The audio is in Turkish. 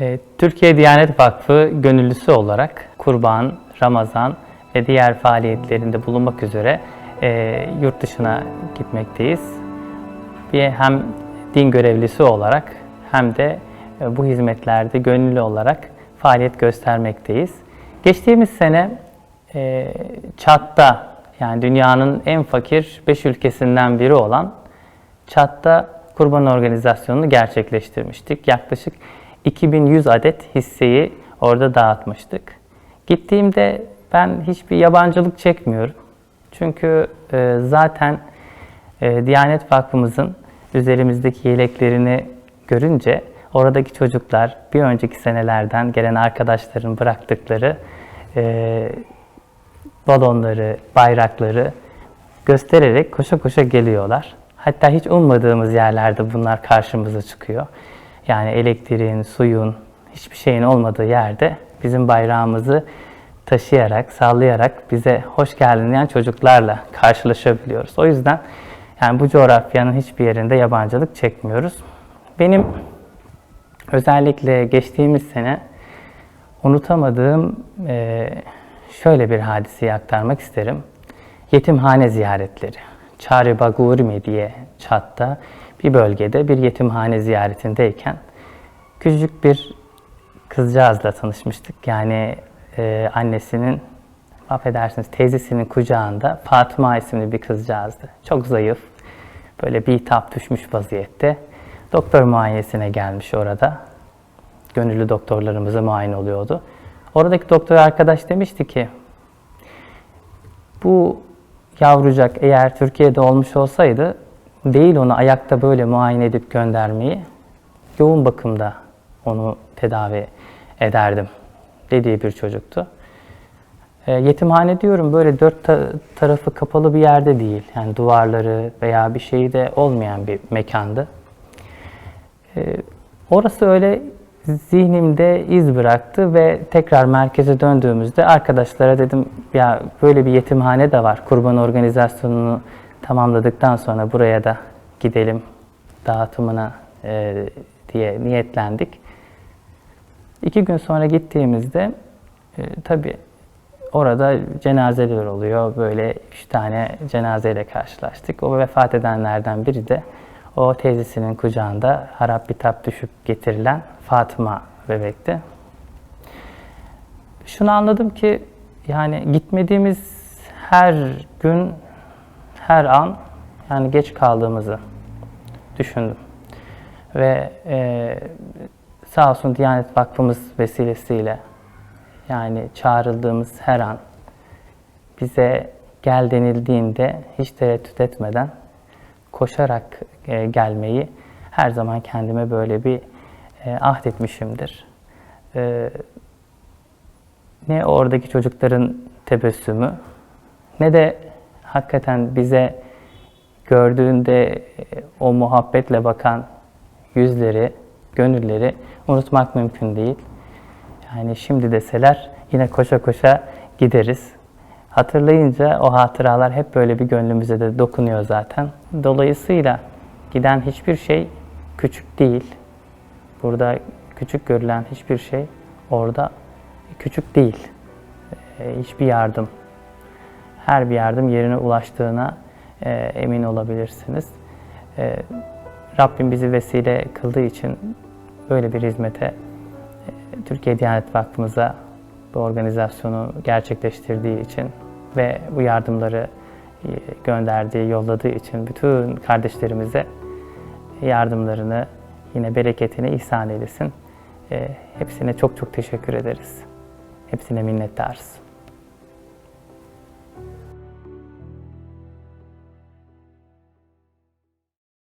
Ee, Türkiye Diyanet Vakfı gönüllüsü olarak kurban, Ramazan ve diğer faaliyetlerinde bulunmak üzere e, yurt dışına gitmekteyiz. Bir hem din görevlisi olarak hem de e, bu hizmetlerde gönüllü olarak faaliyet göstermekteyiz. Geçtiğimiz sene e, Çat'ta yani dünyanın en fakir 5 ülkesinden biri olan Çat'ta kurban organizasyonunu gerçekleştirmiştik. Yaklaşık 2100 adet hisseyi orada dağıtmıştık. Gittiğimde ben hiçbir yabancılık çekmiyorum. Çünkü e, zaten e, Diyanet Vakfımızın üzerimizdeki yeleklerini görünce oradaki çocuklar bir önceki senelerden gelen arkadaşların bıraktıkları e, balonları, bayrakları göstererek koşa koşa geliyorlar. Hatta hiç ummadığımız yerlerde bunlar karşımıza çıkıyor. Yani elektriğin, suyun, hiçbir şeyin olmadığı yerde bizim bayrağımızı taşıyarak, sallayarak bize hoş geldin diyen çocuklarla karşılaşabiliyoruz. O yüzden yani bu coğrafyanın hiçbir yerinde yabancılık çekmiyoruz. Benim özellikle geçtiğimiz sene unutamadığım eee, şöyle bir hadiseyi aktarmak isterim. Yetimhane ziyaretleri. Çaribagurmi diye Çat'ta bir bölgede bir yetimhane ziyaretindeyken küçücük bir kızcağızla tanışmıştık. Yani e, annesinin, affedersiniz teyzesinin kucağında Fatıma isimli bir kızcağızdı. Çok zayıf, böyle bir tap düşmüş vaziyette. Doktor muayenesine gelmiş orada. Gönüllü doktorlarımıza muayene oluyordu. Oradaki doktor arkadaş demişti ki, bu yavrucak eğer Türkiye'de olmuş olsaydı değil onu ayakta böyle muayene edip göndermeyi yoğun bakımda onu tedavi ederdim dediği bir çocuktu. E, yetimhane diyorum böyle dört ta- tarafı kapalı bir yerde değil. Yani duvarları veya bir şeyi de olmayan bir mekandı. E, orası öyle zihnimde iz bıraktı ve tekrar merkeze döndüğümüzde arkadaşlara dedim ya böyle bir yetimhane de var. Kurban organizasyonunu tamamladıktan sonra buraya da gidelim dağıtımına e, diye niyetlendik. İki gün sonra gittiğimizde e, tabii orada cenazeler oluyor. Böyle üç tane cenazeyle karşılaştık. O vefat edenlerden biri de o teyzesinin kucağında harap bitap düşüp getirilen Fatıma bebekti. Şunu anladım ki yani gitmediğimiz her gün, her an yani geç kaldığımızı düşündüm. Ve e, sağ olsun Diyanet Vakfımız vesilesiyle yani çağrıldığımız her an bize gel denildiğinde hiç tereddüt etmeden koşarak e, gelmeyi her zaman kendime böyle bir e, ahdetmişimdir. E, ne oradaki çocukların tebessümü ne de hakikaten bize gördüğünde e, o muhabbetle bakan yüzleri, gönülleri unutmak mümkün değil. Yani şimdi deseler yine koşa koşa gideriz. Hatırlayınca o hatıralar hep böyle bir gönlümüze de dokunuyor zaten. Dolayısıyla giden hiçbir şey küçük değil. Burada küçük görülen hiçbir şey orada küçük değil. Ee, hiçbir yardım, her bir yardım yerine ulaştığına e, emin olabilirsiniz. Ee, Rabbim bizi vesile kıldığı için böyle bir hizmete e, Türkiye Diyanet Vakfımıza bu organizasyonu gerçekleştirdiği için ve bu yardımları e, gönderdiği, yolladığı için bütün kardeşlerimize yardımlarını yine bereketini ihsan eylesin. E, Hepsine çok çok teşekkür ederiz. Hepsine minnettarız.